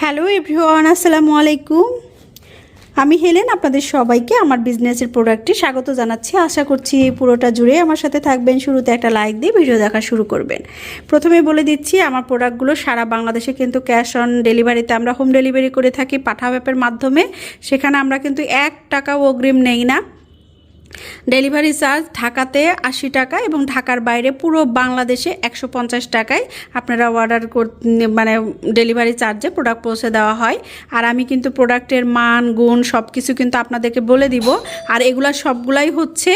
Hello everyone, আসসালামু আলাইকুম। আমি হেলেন, আপনাদের সবাইকে আমার বিজনেসের প্রোডাক্টে স্বাগত জানাচ্ছি। আশা করছি পুরোটা জুড়ে আমার সাথে থাকবেন। শুরুতে একটা লাইক দিয়ে ভিডিও দেখা শুরু করবেন। প্রথমে বলে দিচ্ছি, আমার প্রোডাক্টগুলো সারা বাংলাদেশে কিন্তু ক্যাশ অন ডেলিভারিতে আমরা হোম ডেলিভারি করে থাকি পাঠা অ্যাপের মাধ্যমে। সেখানে আমরা কিন্তু এক টাকাও অগ্রিম নেই না। ডেলিভারি চার্জ ঢাকাতে আশি টাকা এবং ঢাকার বাইরে পুরো বাংলাদেশে একশো পঞ্চাশ টাকায় আপনারা অর্ডার কর মানে ডেলিভারি চার্জে প্রোডাক্ট পৌঁছে দেওয়া হয়। আর আমি কিন্তু প্রোডাক্টের মান গুণ সব কিছু কিন্তু আপনাদেরকে বলে দিব। আর এগুলা সবগুলাই হচ্ছে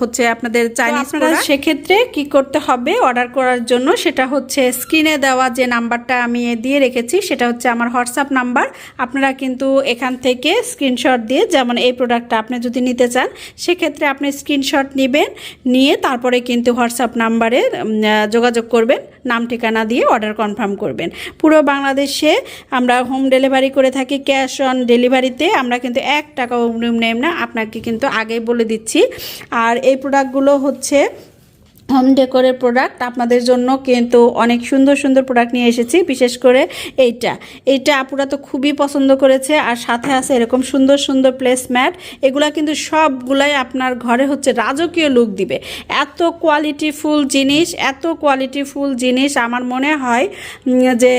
হচ্ছে আপনাদের চাইনিজ আপনারা সেক্ষেত্রে কি করতে হবে অর্ডার করার জন্য? সেটা হচ্ছে স্ক্রিনে দেওয়া যে নাম্বারটা আমি দিয়ে রেখেছি সেটা হচ্ছে আমার হোয়াটসঅ্যাপ নাম্বার আপনারা কিন্তু এখান থেকে স্ক্রিনশট দিয়ে যেমন এই প্রোডাক্টটা আপনি যদি নিতে চান, সেক্ষেত্রে আপনি স্ক্রিনশট নেবেন, নিয়ে তারপরে কিন্তু হোয়াটসঅ্যাপ নাম্বারে যোগাযোগ করবেন, নাম ঠিকানা দিয়ে অর্ডার কনফার্ম করবেন। পুরো বাংলাদেশে আমরা হোম ডেলিভারি করে থাকি ক্যাশ অন ডেলিভারিতে আমরা কিন্তু এক টাকা নেব না, আপনাকে কিন্তু আগেই বলে দিচ্ছি। আর এই প্রোডাক্টগুলো হচ্ছে হোম ডেকোরের প্রোডাক্ট আপনাদের জন্য কিন্তু অনেক সুন্দর সুন্দর প্রোডাক্ট নিয়ে এসেছি, বিশেষ করে এইটা। এইটা আপুরা তো খুবই পছন্দ করেছে, আর সাথে আছে এরকম সুন্দর সুন্দর প্লেসম্যাট এগুলা কিন্তু সবগুলাই আপনার ঘরে হচ্ছে রাজকীয় লুক দিবে। এত কোয়ালিটিফুল জিনিস, এত কোয়ালিটিফুল জিনিস আমার মনে হয় যে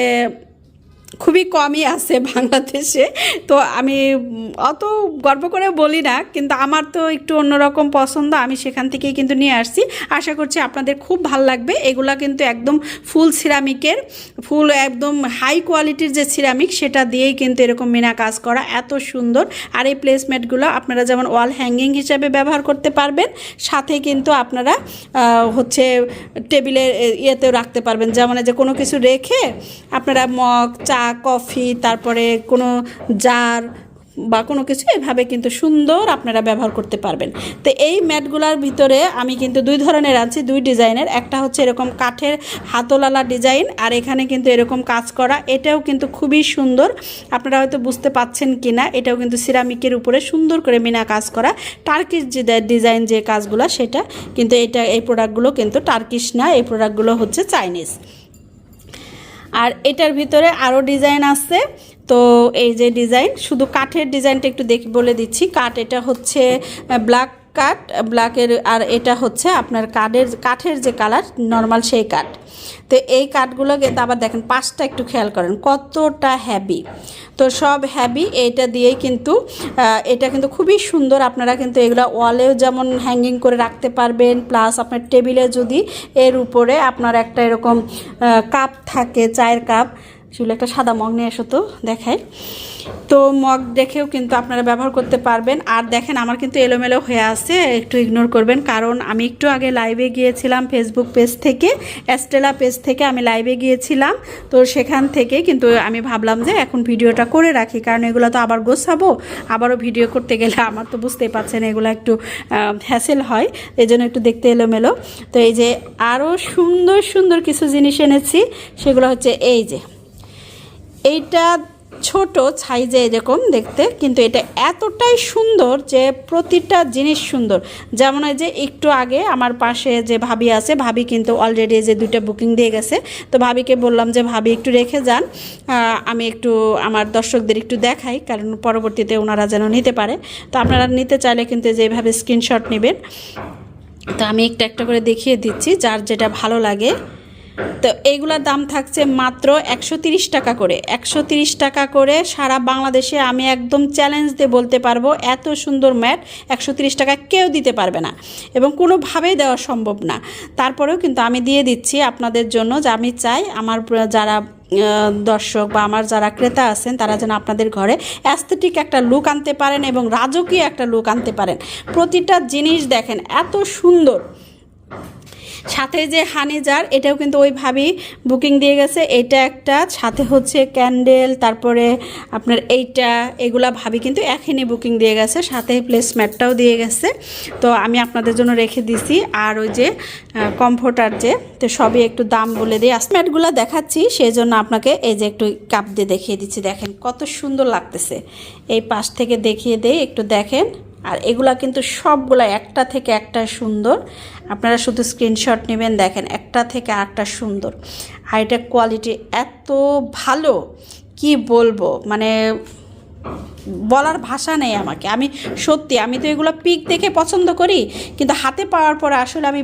খুবই কমই আছে বাংলাদেশে। তো আমি অত গর্ব করে বলি না, কিন্তু আমার তো একটু অন্যরকম পছন্দ, আমি সেখান থেকেই কিন্তু নিয়ে আসছি। আশা করছি আপনাদের খুব ভালো লাগবে। এগুলা কিন্তু একদম ফুল সিরামিকের, ফুল একদম হাই কোয়ালিটির যে সিরামিক, সেটা দিয়েই কিন্তু এরকম মিনা কাজ করা এত সুন্দর। আর এই প্লেসমেন্টগুলো আপনারা যেমন ওয়াল হ্যাঙ্গিং হিসাবে ব্যবহার করতে পারবেন, সাথে কিন্তু আপনারা হচ্ছে টেবিলের ইয়েতেও রাখতে পারবেন। যেমন যে কোনো কিছু রেখে আপনারা মগ চা কফি, তারপরে কোনো জার বা কোনো কিছু এভাবে কিন্তু সুন্দর আপনারা ব্যবহার করতে পারবেন। তো এই ম্যাটগুলোর ভিতরে আমি কিন্তু দুই ধরনের আনছি, দুই ডিজাইনের। একটা হচ্ছে এরকম কাঠের হাতলালা ডিজাইন আর এখানে কিন্তু এরকম কাজ করা। এটাও কিন্তু খুবই সুন্দর। আপনারা হয়তো বুঝতে পাচ্ছেন কি না এটাও কিন্তু সিরামিকের উপরে সুন্দর করে মিনা কাজ করা। টার্কিশ যে ডিজাইন যে কাজগুলো, সেটা কিন্তু এটা, এই প্রোডাক্টগুলো কিন্তু টার্কিশ না, এই প্রোডাক্টগুলো হচ্ছে চাইনিজ। আর এটার ভিতরে আরও ডিজাইন আছে। তো এই যে ডিজাইন, শুধু কাঠের ডিজাইনটা একটু দেখি বলে দিচ্ছি। কাঠ এটা হচ্ছে ব্ল্যাক কাঠ ব্ল্যাকের আর এটা হচ্ছে আপনার কাঠের কাঠের যে কালার নর্মাল সেই কাঠ। তো এই কাঠগুলো কিন্তু আবার দেখেন পাঁচটা একটু খেয়াল করেন, কতটা হ্যাভি তো সব হ্যাভি এইটা দিয়েই কিন্তু এটা কিন্তু খুবই সুন্দর। আপনারা কিন্তু এগুলো ওয়ালেও যেমন হ্যাঙ্গিং করে রাখতে পারবেন প্লাস আপনার টেবিলে যদি এর উপরে আপনার একটা এরকম কাপ থাকে, চায়ের কাপ সেগুলো একটা সাদা মগ নিয়ে এসো তো দেখায় তো মগ দেখেও কিন্তু আপনারা ব্যবহার করতে পারবেন। আর দেখেন আমার কিন্তু এলোমেলো হয়ে আছে, একটু ইগনোর করবেন। কারণ আমি একটু আগে লাইভে গিয়েছিলাম ফেসবুক পেজ থেকে অ্যাস্টেলা পেজ থেকে আমি লাইভে গিয়েছিলাম। তো সেখান থেকে কিন্তু আমি ভাবলাম যে এখন ভিডিওটা করে রাখি, কারণ এগুলো তো আবার গোছাবো। আবারও ভিডিও করতে গেলে আমার তো বুঝতেই পারছেন এগুলো একটু হ্যাসেল হয়। এই জন্য একটু দেখতে এলোমেলো। তো এই যে আরও সুন্দর সুন্দর কিছু জিনিস এনেছি, সেগুলো হচ্ছে এই যে এইটা ছোট সাইজে এরকম দেখতে, কিন্তু এটা এতটাই সুন্দর যে প্রতিটা জিনিস সুন্দর। যেমন যে একটু আগে আমার পাশে যে ভাবি আছে, ভাবি কিন্তু অলরেডি যে দুইটা বুকিং দিয়ে গেছে। তো ভাবিকে বললাম যে, ভাবি, একটু রেখে যান। আমি একটু আমার দর্শকদের একটু দেখাই, কারণ পরবর্তীতে ওনারা যেন নিতে পারে। তো আপনারা নিতে চাইলে কিন্তু যেভাবে স্ক্রিনশট নেবেন। তো আমি একটা একটা করে দেখিয়ে দিচ্ছি, যার যেটা ভালো লাগে। তো এইগুলোর দাম থাকছে মাত্র একশো টাকা করে। একশো টাকা করে সারা বাংলাদেশে আমি একদম চ্যালেঞ্জ দিয়ে বলতে পারব, এত সুন্দর ম্যাট একশো টাকা কেউ দিতে পারবে না এবং কোনোভাবেই দেওয়া সম্ভব না। তারপরেও কিন্তু আমি দিয়ে দিচ্ছি আপনাদের জন্য যে আমি চাই আমার যারা দর্শক বা আমার যারা ক্রেতা আছেন, তারা যেন আপনাদের ঘরে অ্যাস্থেটিক একটা লুক আনতে পারেন এবং রাজকীয় একটা লুক আনতে পারেন। প্রতিটা জিনিস দেখেন, এত সুন্দর। সাথে যে হানি জার এটাও কিন্তু ওইভাবেই বুকিং দিয়ে গেছে। এটা একটা, সাথে হচ্ছে ক্যান্ডেল তারপরে আপনার এইটা, এগুলা ভাবি কিন্তু এখনই বুকিং দিয়ে গেছে। সাথে প্লেসম্যাটটাও দিয়ে গেছে। তো আমি আপনাদের জন্য রেখে দিছি। আর ওই যে কমফোর্টার যে, তো সবই একটু দাম বলে দিই। ম্যাটগুলো দেখাচ্ছি সেই জন্য আপনাকে এই যে একটু কাপ দিয়ে দেখিয়ে দিচ্ছি। দেখেন কত সুন্দর লাগতেছে। এই পাশ থেকে দেখিয়ে দেই, একটু দেখেন। আর এগুলা কিন্তু সবগুলা একটা থেকে একটা সুন্দর। আপনারা শুধু স্ক্রিনশট নেবেন, দেখেন একটা থেকে আটটা সুন্দর। এটা কোয়ালিটি এত ভালো, কি বলব? মানে বলার ভাষা নেই আমাকে। আমি সত্যি, আমি তো এগুলো পিক দেখে পছন্দ করি, কিন্তু হাতে পাওয়ার পরে আসলে আমি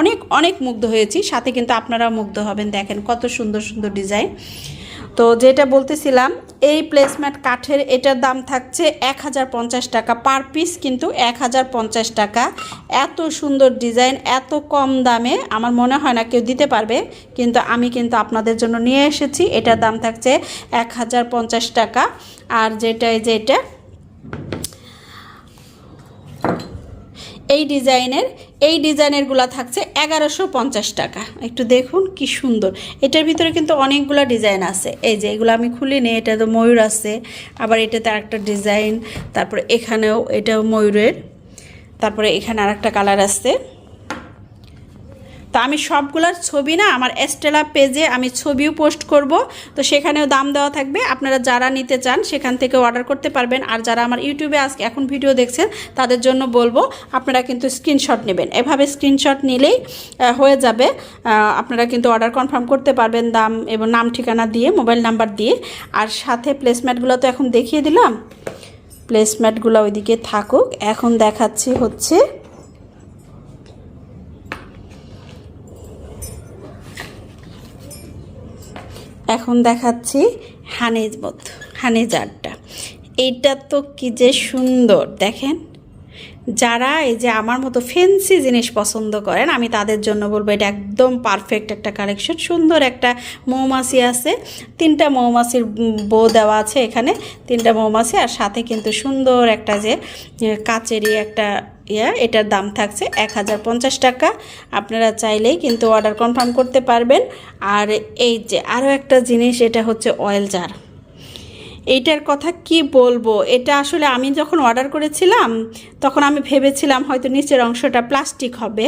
অনেক অনেক মুগ্ধ হয়েছি। সাথে কিন্তু আপনারাও মুগ্ধ হবেন, দেখেন কত সুন্দর সুন্দর ডিজাইন তো যেটা বলতেছিলাম, এই প্লেসম্যাট কাঠের এটার দাম থাকছে এক হাজার পঞ্চাশ টাকা পার পিস কিন্তু এক হাজার পঞ্চাশ টাকা। এত সুন্দর ডিজাইন এত কম দামে, আমার মনে হয় না কেউ দিতে পারবে, কিন্তু আমি কিন্তু আপনাদের জন্য নিয়ে এসেছি। এটার দাম থাকছে এক হাজার পঞ্চাশ টাকা। আর যেটা, এই এই ডিজাইনের, এই ডিজাইনেরগুলো থাকছে এগারোশো পঞ্চাশ টাকা। একটু দেখুন কি সুন্দর। এটার ভিতরে কিন্তু অনেকগুলো ডিজাইন আছে। এই যে এগুলো আমি খুলিনি এটা তো ময়ূর আছে। আবার এটাতে আরেকটা ডিজাইন, তারপরে এখানেও এটাও ময়ূরের। তারপরে এখানে আরেকটা কালার আছে তো আমি সবগুলোর ছবি না আমার এস্টেলা পেজে আমি ছবিও পোস্ট করব। তো সেখানেও দাম দেওয়া থাকবে। আপনারা যারা নিতে চান সেখান থেকে অর্ডার করতে পারবেন। আর যারা আমার ইউটিউবে আজকে এখন ভিডিও দেখছেন, তাদের জন্য বলব, আপনারা কিন্তু স্ক্রিনশট নেবেন। এভাবে স্ক্রিনশট নিলেই হয়ে যাবে। আপনারা কিন্তু অর্ডার কনফার্ম করতে পারবেন দাম এবং নাম ঠিকানা দিয়ে মোবাইল নাম্বার দিয়ে। আর সাথে প্লেসম্যাটগুলো তো এখন দেখিয়ে দিলাম। প্লেসম্যাটগুলো ওইদিকে থাকুক। এখন দেখাচ্ছি হচ্ছে এখন দেখাচ্ছি হানিজমত হানিজারটা এইটা তো কি যে সুন্দর, দেখেন। যারা এই যে আমার মতো ফেন্সি জিনিস পছন্দ করেন, আমি তাদের জন্য বলব এটা একদম পারফেক্ট একটা কালেকশন সুন্দর একটা মৌমাছি আছে। তিনটা মৌমাছির বো দেওয়া আছে এখানে, তিনটা মৌমাছি, আর সাথে কিন্তু সুন্দর একটা যে কাচেরই একটা ইয়া এটার দাম থাকছে এক হাজার পঞ্চাশ টাকা। আপনারা চাইলেই কিন্তু অর্ডার কনফার্ম করতে পারবেন। আর এই যে আরও একটা জিনিস, এটা হচ্ছে অয়েল জার এইটার কথা কি বলব? এটা আসলে আমি যখন অর্ডার করেছিলাম, তখন আমি ভেবেছিলাম হয়তো নিচের অংশটা প্লাস্টিক হবে।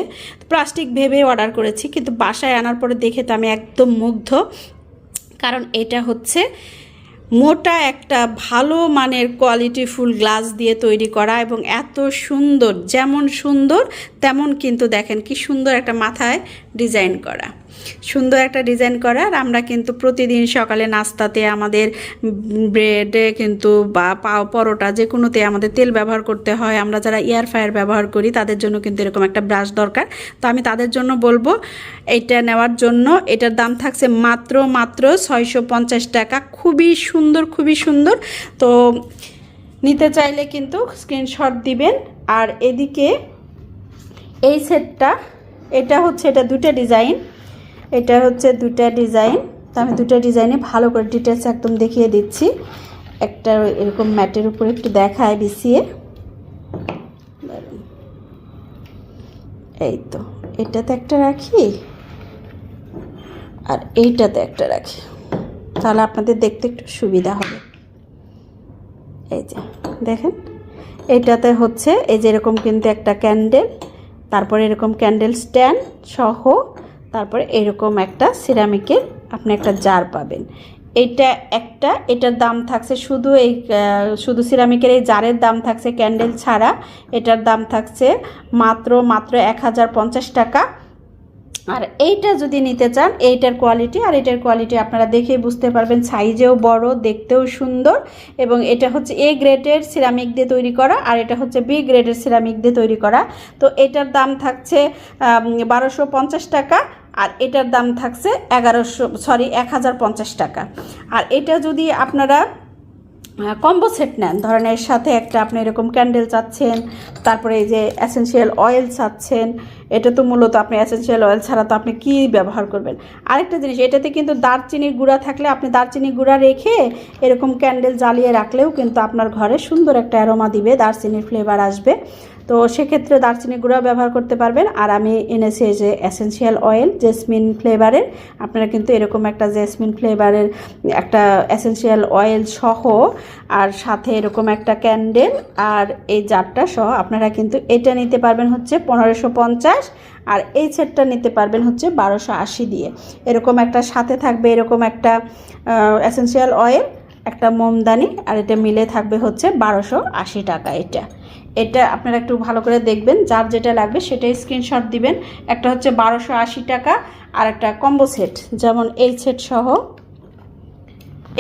প্লাস্টিক ভেবে অর্ডার করেছি, কিন্তু বাসায় আনার পরে দেখে তো আমি একদম মুগ্ধ। কারণ এটা হচ্ছে মোটা একটা ভালো মানের কোয়ালিটি ফুল গ্লাস দিয়ে তৈরি করা এবং এত সুন্দর, যেমন সুন্দর, তেমন কিন্তু দেখেন কি সুন্দর একটা মাথায় ডিজাইন করা। সুন্দর একটা ডিজাইন করা আর আমরা কিন্তু প্রতিদিন সকালে নাস্তাতে আমাদের ব্রেডে কিন্তু বা পাও পরোটা যে কোনোতে আমাদের তেল ব্যবহার করতে হয়। আমরা যারা এয়ার ফ্রায়ার ব্যবহার করি, তাদের জন্য কিন্তু এরকম একটা ব্রাশ দরকার। তো আমি তাদের জন্য বলব, এটা নেওয়ার জন্য এটার দাম থাকছে মাত্র মাত্র ছয়শো পঞ্চাশ টাকা। খুবই সুন্দর খুবই সুন্দর। তো নিতে চাইলে কিন্তু স্ক্রিনশট দিবেন। আর এদিকে এই সেটটা এটা হচ্ছে, এটা দুটা ডিজাইন এটা হচ্ছে দুটা ডিজাইন। তো আমি দুটা ডিজাইনে ভালো করে ডিটেলস একদম দেখিয়ে দিচ্ছি। একটা এরকম ম্যাটের উপরে একটু দেখায় বিছিয়ে। এই তো, এটাতে একটা রাখি আর এইটাতে একটা রাখি। তাহলে আপনাদের দেখতে একটু সুবিধা হবে। এই যে, দেখেন, এটাতে হচ্ছে এই যে এরকম কিন্তু একটা ক্যান্ডেল তারপরে এরকম ক্যান্ডেল স্ট্যান্ড সহ তারপরে এরকম একটা সিরামিকের আপনি একটা জার পাবেন। এটা একটা, এটার দাম থাকছে শুধু এই শুধু সিরামিকের এই জারের দাম থাকছে ক্যান্ডেল ছাড়া। এটার দাম থাকছে মাত্র মাত্র এক হাজার পঞ্চাশ টাকা। আর এইটা যদি নিতে চান, এইটার কোয়ালিটি আর এটার কোয়ালিটি আপনারা দেখেই বুঝতে পারবেন সাইজেও বড়, দেখতেও সুন্দর। এবং এটা হচ্ছে এ গ্রেডের সিরামিক দিয়ে তৈরি করা, আর এটা হচ্ছে বি গ্রেডের সিরামিক দিয়ে তৈরি করা। তো এটার দাম থাকছে বারোশো টাকা। আর এটার দাম থাকছে এগারোশো সরি এক হাজার পঞ্চাশ টাকা। আর এটা যদি আপনারা কম্বো সেট নেন, ধরেন এর সাথে একটা আপনি এরকম ক্যান্ডেল চাচ্ছেন, তারপরে এই যে অ্যাসেন্সিয়াল অয়েল চাচ্ছেন, এটা তো মূলত আপনি অ্যাসেন্সিয়াল অয়েল ছাড়া তো আপনি কি ব্যবহার করবেন? আরেকটা জিনিস, এটাতে কিন্তু দারচিনির গুঁড়া থাকলে আপনি দারচিনির গুঁড়া রেখে এরকম ক্যান্ডেল জ্বালিয়ে রাখলেও কিন্তু আপনার ঘরে সুন্দর একটা অ্যারোমা দিবে, দারচিনির ফ্লেভার আসবে। তো সেক্ষেত্রে দারচিনি গুঁড়া ব্যবহার করতে পারবেন। আর আমি এনেছি যে অ্যাসেন্সিয়াল অয়েল জেসমিন ফ্লেভারের আপনারা কিন্তু এরকম একটা জেসমিন ফ্লেভারের একটা অ্যাসেন্সিয়াল অয়েল সহ, আর সাথে এরকম একটা ক্যান্ডেল আর এই জারটা সহ আপনারা কিন্তু এটা নিতে পারবেন হচ্ছে পনেরোশো পঞ্চাশ, আর এই সেটটা নিতে পারবেন হচ্ছে বারোশো আশি দিয়ে। এরকম একটা সাথে থাকবে এরকম একটা অ্যাসেন্সিয়াল অয়েল একটা মোমদানি, আর এটা মিলে থাকবে হচ্ছে বারোশো আশি টাকা এটা। এটা আপনারা একটু ভালো করে দেখবেন, যার যেটা লাগবে সেটাই স্ক্রিনশট দিবেন। একটা হচ্ছে বারোশো আশি টাকা, আর একটা কম্বো সেট যেমন এই সেট সহ।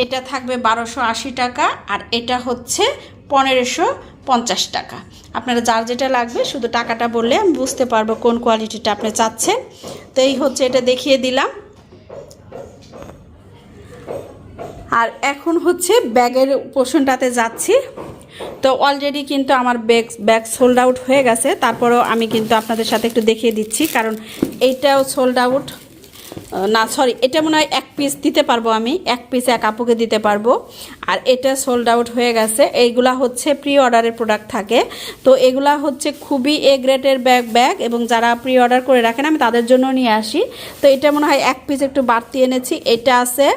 এটা থাকবে বারোশো আশি টাকা, আর এটা হচ্ছে পনেরোশো পঞ্চাশ টাকা। আপনারা যার যেটা লাগবে, শুধু টাকাটা বললে আমি বুঝতে পারব কোন কোয়ালিটিটা আপনি চাচ্ছেন। তো এই হচ্ছে এটা দেখিয়ে দিলাম। আর এখন হচ্ছে ব্যাগের পোর্শনটাতে যাচ্ছি। তো অলরেডি কিন্তু আমার ব্যাগ ব্যাগ সোল্ড আউট হয়ে গেছে। তারপরেও আমি কিন্তু আপনাদের সাথে একটু দেখিয়ে দিচ্ছি, কারণ এইটাও সোল্ড আউট না সরি এটা মনে হয় এক পিস দিতে পারব আমি। এক পিস এক আপুকে দিতে পারব। আর এটা সোল্ড আউট হয়ে গেছে। এইগুলা হচ্ছে প্রি অর্ডারের প্রোডাক্ট থাকে। তো এগুলা হচ্ছে খুবই এ গ্রেটের ব্যাগ ব্যাগ এবং যারা প্রি অর্ডার করে রাখেন, আমি তাদের জন্য নিয়ে আসি। তো এটা মনে হয় এক পিস একটু বাড়তি এনেছি। এটা আছে।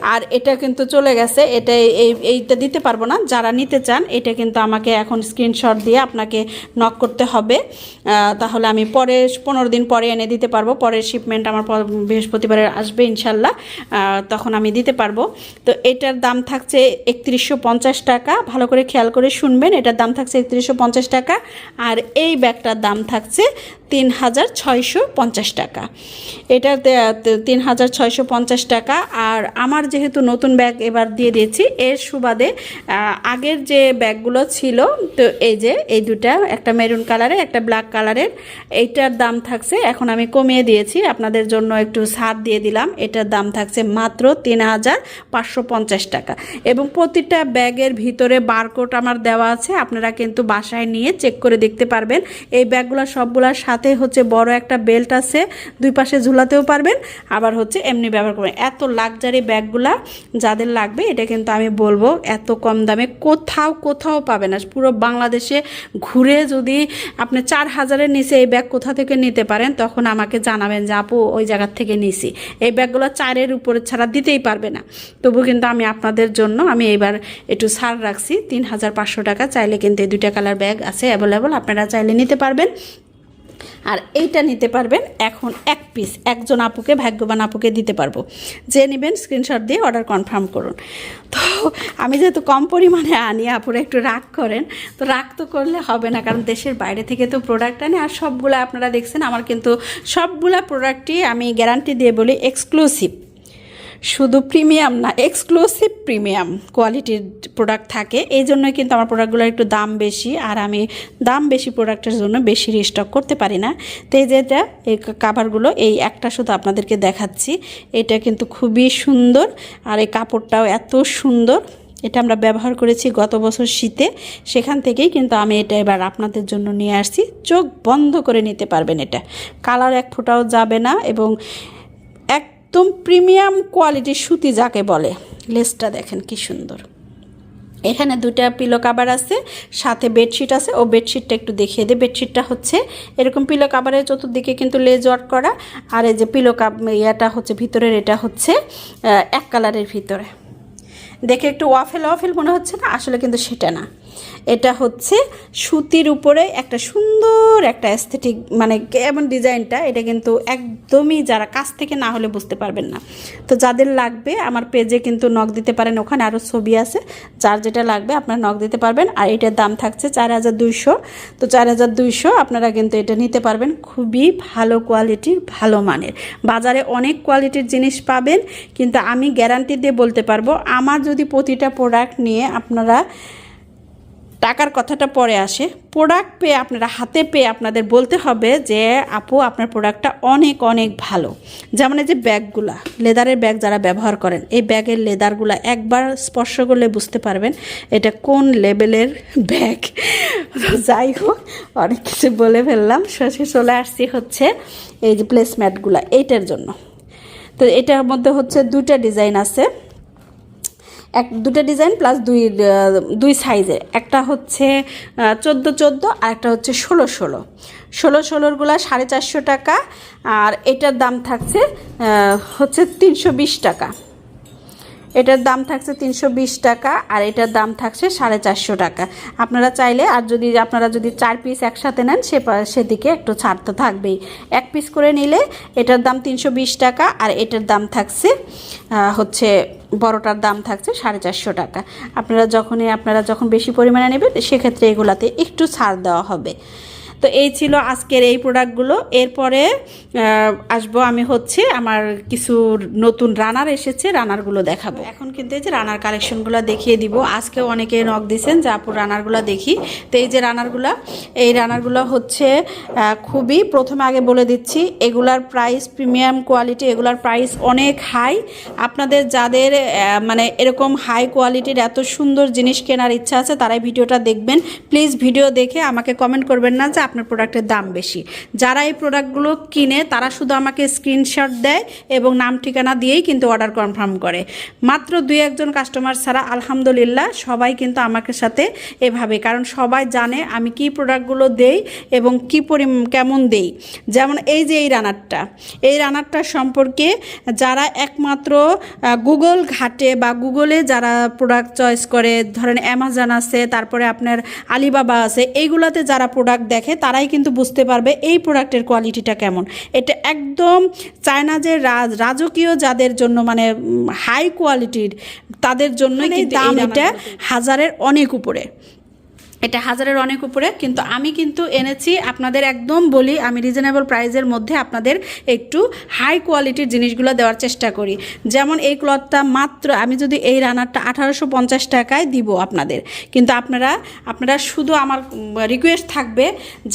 আর এটা কিন্তু চলে গেছে। এটা এই এইটা দিতে পারব না। যারা নিতে চান, এটা কিন্তু আমাকে এখন স্ক্রিনশট দিয়ে আপনাকে নক করতে হবে। তাহলে আমি পরে, পনেরো দিন পরে এনে দিতে পারব। পরের শিপমেন্ট আমার প- বৃহস্পতিবারে আসবে ইনশাল্লাহ তখন আমি দিতে পারব। তো এটার দাম থাকছে একত্রিশশো টাকা। ভালো করে খেয়াল করে শুনবেন, এটার দাম থাকছে একত্রিশশো টাকা আর এই ব্যাগটার দাম থাকছে তিন হাজার ছয়শো পঞ্চাশ টাকা। এটা তিন হাজার ছয়শো পঞ্চাশ টাকা আর আমার যেহেতু নতুন ব্যাগ এবার দিয়ে দিয়েছি, এর সুবাদে আগের যে ব্যাগগুলো ছিল, তো এই যে, এই দুটা, একটা মেরুন কালারের, একটা ব্ল্যাক কালারের, এইটার দাম থাকছে, এখন আমি কমিয়ে দিয়েছি। আপনাদের জন্য একটু ছাড় দিয়ে দিলাম। এটার দাম থাকছে মাত্র তিন হাজার পাঁচশো পঞ্চাশ টাকা। এবং প্রতিটা ব্যাগের ভিতরে বারকোড আমার দেওয়া আছে। আপনারা কিন্তু বাসায় নিয়ে চেক করে দেখতে পারবেন। এই ব্যাগগুলো সবগুলোর সাথে হচ্ছে বড় একটা বেল্ট আছে। দুই পাশে ঝুলাতেও পারবেন। আবার হচ্ছে এমনি ব্যবহার করবেন। এত লাক্সারি ব্যাগগুলা যাদের লাগবে, এটা কিন্তু আমি বলব, এত কম দামে কোথাও কোথাও পাবে না। পুরো বাংলাদেশে ঘুরে যদি আপনি চার হাজারের নিচে এই ব্যাগ কোথা থেকে নিতে পারেন, তখন আমাকে জানাবেন যে, আপু, ওই জায়গার থেকে নিছি এই ব্যাগগুলো চারের উপরে ছাড়া দিতেই পারবে না। তবু কিন্তু আমি আপনাদের জন্য আমি এবার একটু ছাড় রাখছি। তিন হাজার পাঁচশো টাকা চাইলে কিন্তু এই দুইটা কালার ব্যাগ আছে অ্যাভেলেবল আপনারা চাইলে নিতে পারবেন। আর এইটা নিতে পারবেন এখন এক পিস একজন আপুকে, ভাগ্যবান আপুকে দিতে পারব। যে নেবেন স্ক্রিনশট দিয়ে অর্ডার কনফার্ম করুন। তো আমি যেহেতু কম পরিমাণে আনি, আপুরা একটু রাগ করেন, তো রাগ তো করলে হবে না, কারণ দেশের বাইরে থেকে তো প্রোডাক্ট আনে, আর সবগুলো আপনারা দেখছেন, আমার কিন্তু সবগুলো প্রোডাক্টই আমি গ্যারান্টি দিয়ে বলি এক্সক্লুসিভ শুধু প্রিমিয়াম না এক্সক্লুসিভ প্রিমিয়াম কোয়ালিটির প্রোডাক্ট থাকে। এই জন্যই কিন্তু আমার প্রোডাক্টগুলোর একটু দাম বেশি, আর আমি দাম বেশি প্রোডাক্টের জন্য বেশি রিস্টক করতে পারি না। তো এই যেটা এই কাভারগুলো এই একটা শুধু আপনাদেরকে দেখাচ্ছি। এটা কিন্তু খুবই সুন্দর, আর এই কাপড়টাও এত সুন্দর। এটা আমরা ব্যবহার করেছি গত বছর শীতে। সেখান থেকেই কিন্তু আমি এটা এবার আপনাদের জন্য নিয়ে আসছি। চোখ বন্ধ করে নিতে পারবেন এটা। কালার এক ফোঁটাও যাবে না এবং একদম প্রিমিয়াম কোয়ালিটির সুতি যাকে বলে। লেসটা দেখেন কি সুন্দর। এখানে দুটা পিলো কাভার আছে, সাথে বেডশিট আছে। ও বেডশিটটা একটু দেখিয়ে দিই বেডশিটটা হচ্ছে এরকম পিলো কাভারের চতুর্দিকে কিন্তু লেজ ওয়ার্ক করা। আর এই যে পিলো কাপ ইয়াটা হচ্ছে ভিতরের, এটা হচ্ছে এক কালারের ভিতরে। দেখে একটু ওয়াফেল ওয়াফেল মনে হচ্ছে না? আসলে কিন্তু সেটা না। এটা হচ্ছে সুতির উপরে একটা সুন্দর একটা অ্যাস্থেটিক মানে এমন ডিজাইনটা, এটা কিন্তু একদমই যারা কাছ থেকে না হলে বুঝতে পারবেন না। তো যাদের লাগবে, আমার পেজে কিন্তু নখ দিতে পারেন, ওখানে আরও ছবি আছে। যার যেটা লাগবে, আপনারা নখ দিতে পারবেন। আর এটার দাম থাকছে চার হাজার দুইশো। তো চার হাজার দুইশো আপনারা কিন্তু এটা নিতে পারবেন। খুবই ভালো কোয়ালিটির ভালো মানের। বাজারে অনেক কোয়ালিটির জিনিস পাবেন, কিন্তু আমি গ্যারান্টি দিয়ে বলতে পারব, আমার যদি প্রতিটা প্রোডাক্ট নিয়ে আপনারা টাকার কথাটা পরে আসে। প্রোডাক্ট পেয়ে আপনারা হাতে পেয়ে আপনাদের বলতে হবে যে, আপু, আপনার প্রোডাক্টটা অনেক অনেক ভালো। যেমন এই যে ব্যাগগুলা, লেদারের ব্যাগ যারা ব্যবহার করেন, এই ব্যাগের লেদারগুলা একবার স্পর্শ করলে বুঝতে পারবেন এটা কোন লেভেলের ব্যাগ। যাই হোক, অনেক কিছু বলে ফেললাম। শেষে চলে আসছি হচ্ছে এই যে প্লেসম্যাটগুলা এইটার জন্য। তো এটার মধ্যে হচ্ছে দুটা ডিজাইন আছে। এক, দুটো ডিজাইন প্লাস দুই দুই সাইজের একটা হচ্ছে চোদ্দ চোদ্দ আর একটা হচ্ছে ষোলো ষোলো। ষোলো ষোলোরগুলা সাড়ে চারশো টাকা আর এটার দাম থাকছে হচ্ছে তিনশো বিশ টাকা। এটার দাম থাকছে তিনশো বিশ টাকা আর এটার দাম থাকছে সাড়ে চারশো টাকা। আপনারা চাইলে আর যদি, আপনারা যদি চার পিস একসাথে নেন, সে সেদিকে একটু ছাড় তো থাকবেই। এক পিস করে নিলে এটার দাম তিনশো বিশ টাকা আর এটার দাম থাকছে হচ্ছে বড়টার দাম থাকছে সাড়ে চারশো টাকা। আপনারা যখনই, আপনারা যখন বেশি পরিমাণে নেবেন, সেক্ষেত্রে এগুলাতে একটু ছাড় দেওয়া হবে। তো এই ছিল আজকের এই প্রোডাক্টগুলো এরপরে আসব আমি হচ্ছে আমার কিছু নতুন রানার এসেছে রানারগুলো দেখাবো। এখন কিন্তু এই যে রানার কালেকশনগুলো দেখিয়ে দিব। আজকেও অনেকে নখ দিয়েছেন যে আপু রানারগুলো দেখি। তো এই যে রানারগুলো এই রানারগুলো হচ্ছে খুবই প্রথমে আগে বলে দিচ্ছি, এগুলার প্রাইস প্রিমিয়াম কোয়ালিটি এগুলার প্রাইস অনেক হাই আপনাদের যাদের মানে এরকম হাই কোয়ালিটির এত সুন্দর জিনিস কেনার ইচ্ছা আছে, তারাই ভিডিওটা দেখবেন। প্লিজ ভিডিও দেখে আমাকে কমেন্ট করবেন না যে আপনার প্রোডাক্টের দাম বেশি। যারা এই প্রোডাক্টগুলো কিনে, তারা শুধু আমাকে স্ক্রিনশট দেয় এবং নাম ঠিকানা দিয়েই কিন্তু অর্ডার কনফার্ম করে। মাত্র দুই একজন কাস্টমার ছাড়া আলহামদুলিল্লাহ সবাই কিন্তু আমাকে সাথে এভাবে, কারণ সবাই জানে আমি কি প্রোডাক্টগুলো দেই এবং কি পরি কেমন দেই। যেমন এই যে এই রানারটা এই রানারটা সম্পর্কে যারা একমাত্র গুগল ঘাটে বা গুগলে যারা প্রোডাক্ট চয়েস করে, ধরেন অ্যামাজন আছে, তারপরে আপনার আলিবাবা আছে, এইগুলোতে যারা প্রোডাক্ট দেখে তারাই কিন্তু বুঝতে পারবে এই প্রোডাক্টের কোয়ালিটিটা কেমন। এটা একদম চায়না যে রাজ রাজকীয় যাদের জন্য মানে হাই কোয়ালিটির তাদের জন্যই কিন্তু দাম এটা হাজারের অনেক উপরে। এটা হাজারের অনেক উপরে, কিন্তু আমি কিন্তু এনেছি, আপনাদের একদম বলি, আমি রিজনেবল প্রাইসের মধ্যে আপনাদের একটু হাই কোয়ালিটির জিনিসগুলো দেওয়ার চেষ্টা করি। যেমন এই ক্লথটা মাত্র, আমি যদি এই রানারটা আঠারোশো পঞ্চাশ টাকায় দিব আপনাদের। কিন্তু আপনারা আপনারা শুধু আমার রিকোয়েস্ট থাকবে,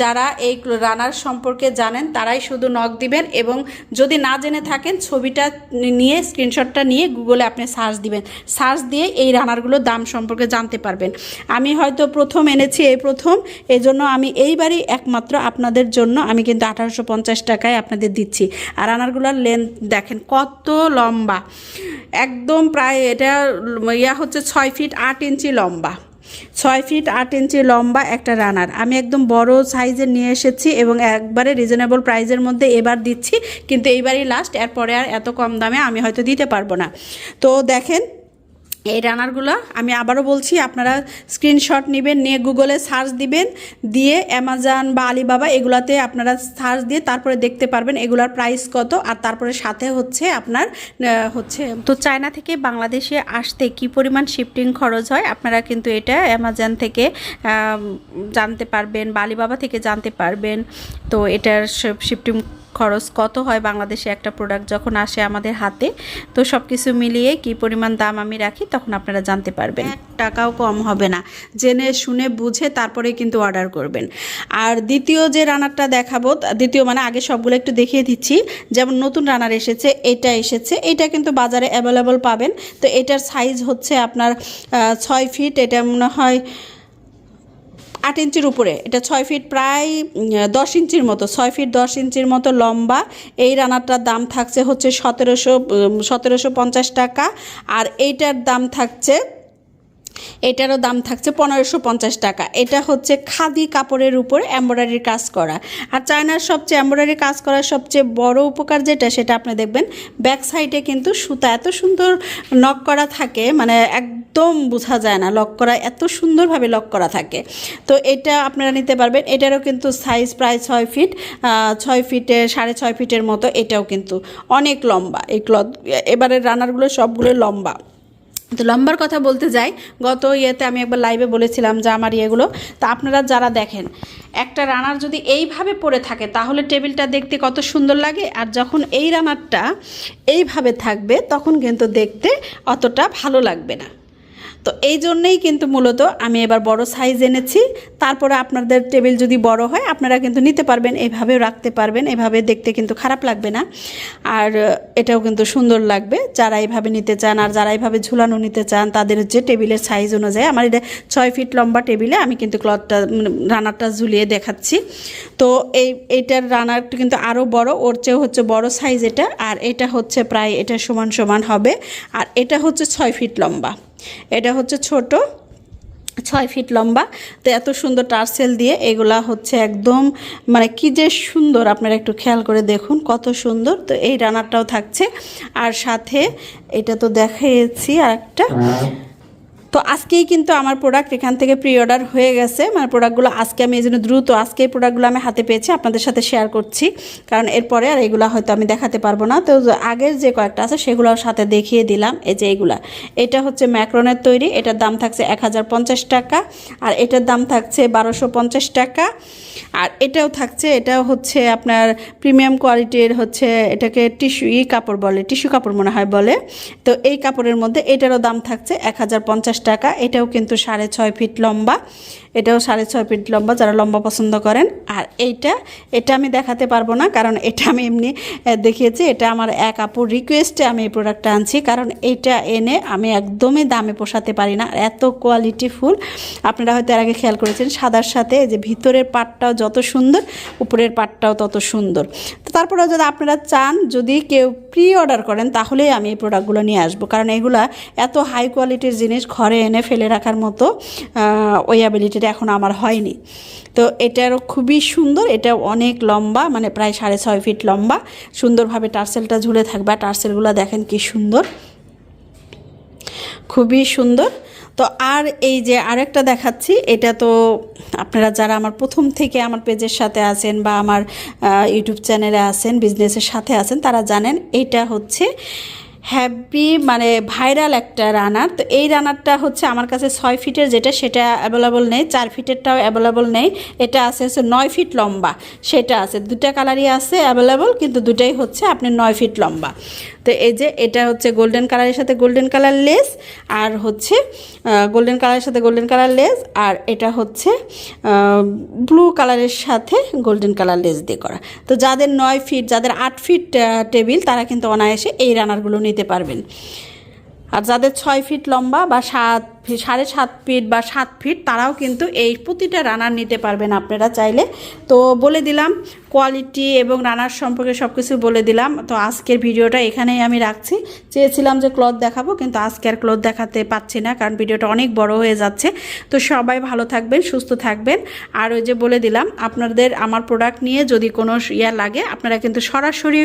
যারা এই রানার সম্পর্কে জানেন, তারাই শুধু নক দিবেন এবং যদি না জেনে থাকেন, ছবিটা নিয়ে স্ক্রিনশটটা নিয়ে গুগলে আপনি সার্চ দিবেন। সার্চ দিয়ে এই রানারগুলোর দাম সম্পর্কে জানতে পারবেন। আমি হয়তো প্রথম এনেছি এই প্রথম। এই জন্য আমি এইবারই একমাত্র আপনাদের জন্য আমি কিন্তু আঠারোশো পঞ্চাশ টাকায় আপনাদের দিচ্ছি। আর রানারগুলোর লেন্থ দেখেন কত লম্বা। একদম প্রায় এটা ইয়া হচ্ছে ছয় ফিট আট ইঞ্চি লম্বা। ছয় ফিট আট ইঞ্চি লম্বা একটা রানার। আমি একদম বড় সাইজের নিয়ে এসেছি এবং একবারে রিজনেবল প্রাইজের মধ্যে এবার দিচ্ছি। কিন্তু এইবারই লাস্ট এরপরে আর এত কম দামে আমি হয়তো দিতে পারব না। তো দেখেন এই রানারগুলো আমি আবারও বলছি, আপনারা স্ক্রিনশট নেবেন, নিয়ে গুগলে সার্চ দিবেন, দিয়ে অ্যামাজন বা আলিবাবা এগুলাতে আপনারা সার্চ দিয়ে তারপরে দেখতে পারবেন এগুলার প্রাইস কত, আর তারপরে সাথে হচ্ছে আপনার হচ্ছে তো চায়না থেকে বাংলাদেশে আসতে কি পরিমাণ শিফটিং খরচ হয়? আপনারা কিন্তু এটা অ্যামাজন থেকে জানতে পারবেন বা আলিবাবা থেকে জানতে পারবেন। তো এটার শিফটিং খরচ কত হয় বাংলাদেশে একটা প্রোডাক্ট যখন আসে আমাদের হাতে, তো সব কিছু মিলিয়ে কি পরিমাণ দাম আমি রাখি তখন আপনারা জানতে পারবেন। এক টাকাও কম হবে না। জেনে শুনে বুঝে তারপরে কিন্তু অর্ডার করবেন। আর দ্বিতীয় যে রানারটা দেখাবো, দ্বিতীয় মানে আগে সবগুলো একটু দেখিয়ে দিচ্ছি। যেমন নতুন রানার এসেছে, এটা এসেছে। এটা কিন্তু বাজারে অ্যাভেলেবল পাবেন। তো এটার সাইজ হচ্ছে আপনার ছয় ফিট এটা মনে হয় আট ইঞ্চির উপরে। এটা ছয় ফিট প্রায় দশ ইঞ্চির মতো, ছয় ফিট দশ ইঞ্চির মতো লম্বা। এই রানারটার দাম থাকছে হচ্ছে সতেরোশো সতেরোশো পঞ্চাশ টাকা। আর এইটার দাম থাকছে এটারও দাম থাকছে পনেরোশো পঞ্চাশ টাকা। এটা হচ্ছে খাদি কাপড়ের উপর এমব্রয়ডারির কাজ করা। আর চায়নার সবচেয়ে এমব্রয়ডারি কাজ করার সবচেয়ে বড় উপকার যেটা, সেটা আপনি দেখবেন, ব্যাক সাইডে কিন্তু সুতা এত সুন্দর নক করা থাকে মানে একদম বোঝা যায় না লক করা, এত সুন্দরভাবে লক করা থাকে। তো এটা আপনারা নিতে পারবেন, এটারও কিন্তু সাইজ প্রায় ছয় ফিট ছয় ফিটে সাড়ে ছয় ফিটের মতো এটাও কিন্তু। অনেক লম্বা, এই ক্লথ, এবারের রানারগুলো সবগুলো লম্বা। তো লম্বার কথা বলতে যাই, গত ইয়েতে আমি একবার লাইভে বলেছিলাম যে আমার ইয়েগুলো। তা আপনারা যারা দেখেন, একটা রানার যদি এইভাবে পড়ে থাকে, তাহলে টেবিলটা দেখতে কত সুন্দর লাগে, আর যখন এই রানারটা এইভাবে থাকবে, তখন কিন্তু দেখতে অতটা ভালো লাগবে না। তো এই জন্যেই কিন্তু মূলত আমি এবার বড় সাইজ এনেছি। তারপরে আপনাদের টেবিল যদি বড় হয়, আপনারা কিন্তু নিতে পারবেন, এভাবেও রাখতে পারবেন, এভাবে দেখতে কিন্তু খারাপ লাগবে না। আর এটাও কিন্তু সুন্দর লাগবে, যারা এইভাবে নিতে চান আর যারা এইভাবে ঝুলানো নিতে চান, তাদের যে টেবিলের সাইজ অনুযায়ী, আমার এটা ছয় ফিট লম্বা টেবিলে আমি কিন্তু ক্লথটা রানারটা ঝুলিয়ে দেখাচ্ছি। তো এই, এইটার রানারটা কিন্তু আরও বড়, ওর চেয়েও হচ্ছে বড় সাইজ এটা, আর এটা হচ্ছে প্রায়, এটা সমান সমান হবে। আর এটা হচ্ছে ছয় ফিট লম্বা। এটা হচ্ছে ছোট, ছয় ফিট লম্বা। তো এত সুন্দর টার্সেল দিয়ে এগুলা হচ্ছে একদম মানে কি যে সুন্দর, আপনারা একটু খেয়াল করে দেখুন কত সুন্দর। তো এই রানারটাও থাকছে। আর সাথে এটা তো দেখাইছি আর একটা তো আজকেই কিন্তু আমার প্রোডাক্ট এখান থেকে প্রি অর্ডার হয়ে গেছে। মানে প্রোডাক্টগুলো আজকে আমি এই জন্য দ্রুত আজকে এই প্রোডাক্টগুলো আমি হাতে পেয়েছি, আপনাদের সাথে শেয়ার করছি। কারণ এরপরে আর এগুলো হয়তো আমি দেখাতে পারব না। তো আগের যে কয়েকটা আছে সেগুলোর সাথে দেখিয়ে দিলাম, এই যে এগুলা এটা হচ্ছে ম্যাক্রনের তৈরি, এটার দাম থাকছে এক হাজার পঞ্চাশ টাকা। আর এটার দাম থাকছে বারোশো টাকা। আর এটাও থাকছে, এটাও হচ্ছে আপনার প্রিমিয়াম কোয়ালিটির হচ্ছে, এটাকে টিস্যু ই কাপড় বলে টিস্যু কাপড় মনে হয় বলে। তো এই কাপড়ের মধ্যে এটারও দাম থাকছে এক হাজার পঞ্চাশ টাকা, এটাও কিন্তু সাড়ে ছয় ফিট লম্বা, এটাও সাড়ে ছয় ফিট লম্বা যারা লম্বা পছন্দ করেন। আর এইটা, এটা আমি দেখাতে পারব না, কারণ এটা আমি এমনি দেখিয়েছি, এটা আমার এক আপুর রিকোয়েস্টে আমি এই প্রোডাক্টটা আনছি, কারণ এটা এনে আমি একদমই দামে পোষাতে পারি না এত কোয়ালিটি ফুল। আপনারা হয়তো এর আগে খেয়াল করেছেন, সাদার সাথে যে ভিতরের পাটটাও যত সুন্দর, উপরের পাটটাও তত সুন্দর। তো তারপরে যদি আপনারা চান, যদি কেউ প্রি অর্ডার করেন, তাহলেই আমি এই প্রোডাক্টগুলো নিয়ে আসব, কারণ এগুলা এত হাই কোয়ালিটির জিনিস, ঘরে এনে ফেলে রাখার মতো ওই অ্যাবিলিটিটা এখন আমার হয়নি। তো এটারও খুবই সুন্দর, এটা অনেক লম্বা মানে প্রায় সাড়ে ছয় ফিট লম্বা। সুন্দরভাবে টার্সেলটা ঝুলে থাকবে, আর টার্সেলগুলো দেখেন কি সুন্দর। খুবই সুন্দর। তো আর এই যে আরেকটা দেখাচ্ছি, এটা তো আপনারা যারা আমার প্রথম থেকে আমার পেজের সাথে আছেন বা আমার ইউটিউব চ্যানেলে আছেন বিজনেসের সাথে আছেন, তারা জানেন, এটা হচ্ছে হ্যাপি মানে ভাইরাল একটা রানার তো এই রানারটা হচ্ছে আমার কাছে ছয় ফিটের যেটা, সেটা অ্যাভেলেবল নেই। চার ফিটেরটাও অ্যাভেলেবল নেই। এটা আছে হচ্ছে নয় ফিট লম্বা। সেটা আছে। দুটা কালারই আছে অ্যাভেলেবল কিন্তু দুটাই হচ্ছে আপনি নয় ফিট লম্বা। তো এই যে, এটা হচ্ছে গোল্ডেন কালারের সাথে গোল্ডেন কালার লেস আর হচ্ছে গোল্ডেন কালারের সাথে গোল্ডেন কালার লেস আর এটা হচ্ছে ব্লু কালারের সাথে গোল্ডেন কালার লেস দিয়ে করা। তো যাদের নয় ফিট, যাদের আট ফিট টেবিল তারা কিন্তু অনায়াসে এই রানারগুলো নিতে পারবেন। আর যাদের ছয় ফিট লম্বা বা সাত সাড়ে সাত ফিট বা সাত ফিট, তারাও কিন্তু এই প্রতিটা রানার নিতে পারবেন আপনারা চাইলে। তো বলে দিলাম কোয়ালিটি এবং রানার সম্পর্কে সব কিছু বলে দিলাম। তো আজকের ভিডিওটা এখানেই আমি রাখছি। চেয়েছিলাম যে ক্লথ দেখাবো, কিন্তু আজকে আর ক্লথ দেখাতে পাচ্ছি না, কারণ ভিডিওটা অনেক বড় হয়ে যাচ্ছে। তো সবাই ভালো থাকবেন, সুস্থ থাকবেন। আর ওই যে বলে দিলাম, আপনাদের আমার প্রোডাক্ট নিয়ে যদি কোনো ইয়া লাগে, আপনারা কিন্তু সরাসরি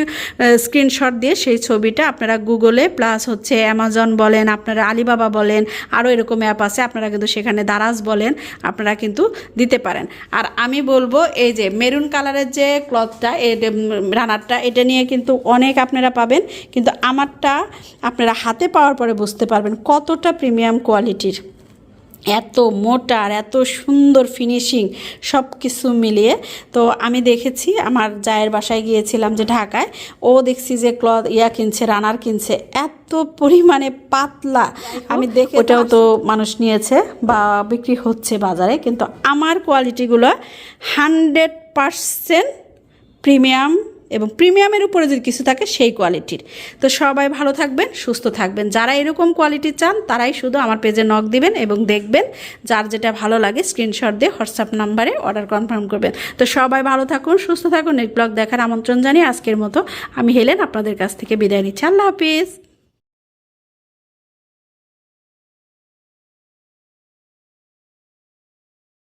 স্ক্রিনশট দিয়ে সেই ছবিটা আপনারা গুগলে প্লাস হচ্ছে অ্যামাজন বলেন, আপনারা আলিবাবা বলেন, আরও এরকম অ্যাপ আছে, আপনারা কিন্তু সেখানে দারাজ বলেন, আপনারা কিন্তু দিতে পারেন। আর আমি বলব, এই যে মেরুন কালারের যে ক্লথটা এই রানারটা, এটা নিয়ে কিন্তু অনেক আপনারা পাবেন। কিন্তু আমারটা আপনারা হাতে পাওয়ার পরে বুঝতে পারবেন কতটা প্রিমিয়াম কোয়ালিটির এত মোটা আর এত সুন্দর ফিনিশিং সব কিছু মিলিয়ে। তো আমি দেখেছি আমার জায়ের বাসায় গিয়েছিলাম যে ঢাকায় ও দেখছি যে ক্লথ ইয়া কিনছে রানার কিনছে এত পরিমাণে পাতলা। আমি দেখে ওটাও তো মানুষ নিয়েছে বা বিক্রি হচ্ছে বাজারে কিন্তু আমার কোয়ালিটিগুলো হান্ড্রেড পারসেন্ট প্রিমিয়াম এবং প্রিমিয়ামের উপরে যদি কিছু থাকে, সেই কোয়ালিটির। তো সবাই ভালো থাকবেন, সুস্থ থাকবেন। যারা এরকম কোয়ালিটি চান, তারাই শুধু আমার পেজে নক দিবেন এবং দেখবেন, যার যেটা ভালো লাগে স্ক্রিনশট দিয়ে হোয়াটসঅ্যাপ নাম্বারে অর্ডার কনফার্ম করবেন। তো সবাই ভালো থাকুন, সুস্থ থাকুন। নেট ব্লগ দেখার আমন্ত্রণ জানিয়ে আজকের মতো আমি হেলেন, আপনাদের কাছ থেকে বিদায় নিচ্ছি। আল্লাহ হাফিজ।